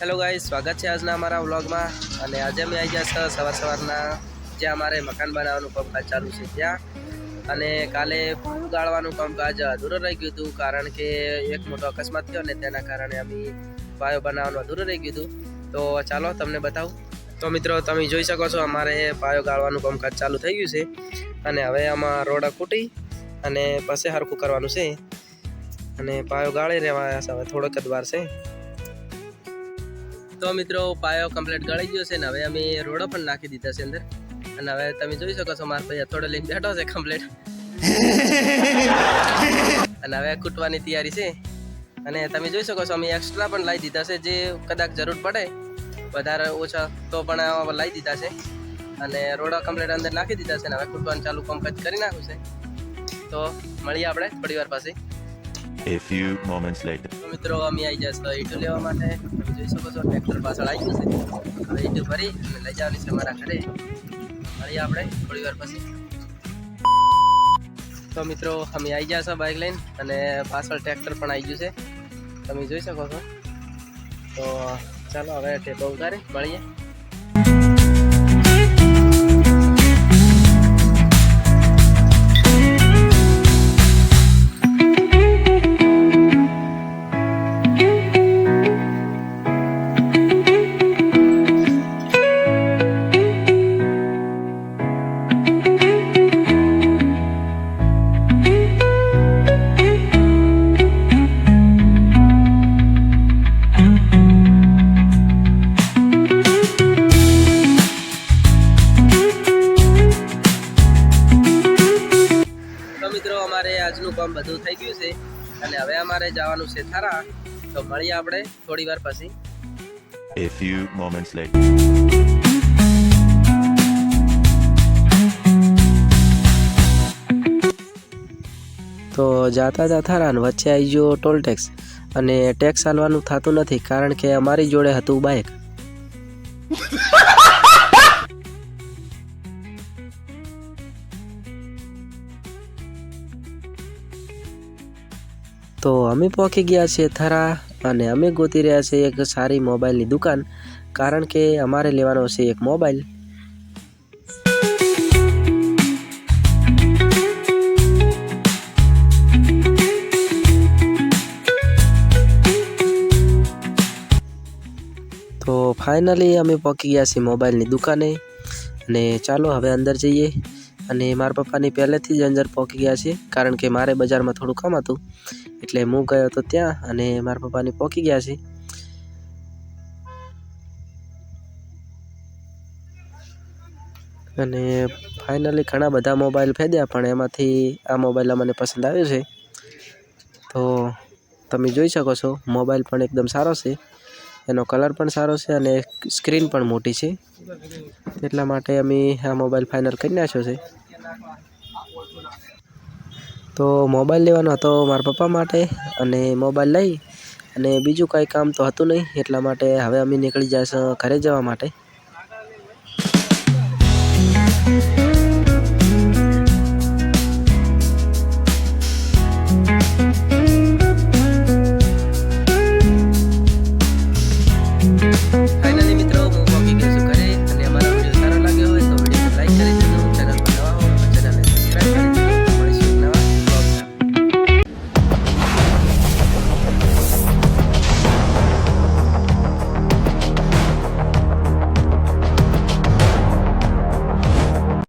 Hello ગાઈ સ્વાગત છે આજના અમારા વ્લોગમાં. અને આજે અમે આવી ગયા છે સવાર સવારના, જ્યાં અમારે મકાન બનાવવાનું કામકાજ ચાલુ છે ત્યાં. અને કાલે પાયું ગાળવાનું કામકાજ અધૂરું રહી ગયું હતું, કારણ કે એક મોટો અકસ્માત થયો ને તેના કારણે અમે પાયો બનાવવાનું અધૂરું રહી ગયું હતું. તો ચાલો તમને બતાવું. તો મિત્રો, તમે જોઈ શકો છો અમારે પાયો ગાળવાનું કામકાજ ચાલુ થઈ ગયું છે. અને હવે આમાં રોડા કૂટી અને પછી હરખું કરવાનું છે. અને પાયો ગાળી રહેવા હવે થોડોક જ વાર છે. તો મિત્રો, પાયો કમ્પ્લીટ ગળી ગયો છે ને હવે અમે રોડો પણ નાખી દીધા છે અંદર. અને હવે તમે જોઈ શકો છો, મારા ભાઈ થોડો લઈને બેઠો છે કમ્પ્લીટ અને હવે કૂટવાની તૈયારી છે. અને તમે જોઈ શકો છો, અમે એક્સ્ટ્રા પણ લાવી દીધા છે, જે કદાચ જરૂર પડે, વધારે ઓછા તો પણ લાવી દીધા છે. અને રોડા કમ્પ્લીટ અંદર નાખી દીધા છે ને હવે કૂટવાનું ચાલુ કામકાજ કરી નાખ્યું છે. તો મળીએ આપણે થોડી વાર પાસે A few moments later. મિત્રો અમે આવી જશે ઈટું લેવા માટે. જોઈ શકો છો, ટ્રેક્ટર પાછળ આવી છે. હવે ઈટું ભરી અને લઈ જવાની છે મારા ઘરે. મળીએ આપણે થોડી વાર પછી. તો મિત્રો, અમે આવી છો બાઇક લઈને અને પાછળ ટ્રેક્ટર પણ આવી ગયું છે. તમે જોઈ શકો છો. તો ચાલો હવે ટેબો ઉતારી, મળીએ. બધું થઈ ગયું છે અને હવે અમારે જવાનું છે થારા. તો મળીએ આપણે થોડી વાર પછી. A few moments later. તો જાતા જાતા રાન વચ્ચે આવી ગયો ટોલ ટેક્સ અને ટેક્સ આલવાનું થતું નથી કારણ કે અમારી જોડે હતું બાઇક તો અમે પહોંચી ગયા છીએ થરા અને અમે ગોતી રહ્યા છીએ એક સારી મોબાઈલની દુકાન, કારણ કે અમારે લેવાનો છે એક મોબાઈલ. તો ફાઇનલી અમે પહોંચી ગયા છીએ મોબાઈલની દુકાને અને ચાલો હવે અંદર જઈએ. અને મારા પપ્પાની પહેલેથી જ અંદર પહોંચી ગયા છે કારણ કે મારે બજારમાં થોડું કામ હતું. એટલે હું ગયો હતો ત્યાં અને મારા પપ્પાની પહોંચી ગયા છે અને ફાઇનલી ઘણા બધા મોબાઈલ ફેદ્યા, પણ એમાંથી આ મોબાઈલ મને પસંદ આવ્યો છે. તો તમે જોઈ શકો છો મોબાઈલ પણ એકદમ સારો છે. એનો કલર પણ સારો છે અને સ્ક્રીન પણ મોટી છે. એટલા માટે અમે આ મોબાઈલ ફાઇનલ કરી નાખ્યો છે. તો મોબાઈલ લેવાનો હતો મારા પપ્પા માટે અને મોબાઈલ લઈ અને બીજું કાંઈ કામ તો હતું નહીં એટલા માટે હવે અમે નીકળી જઈશું ઘરે જવા માટે.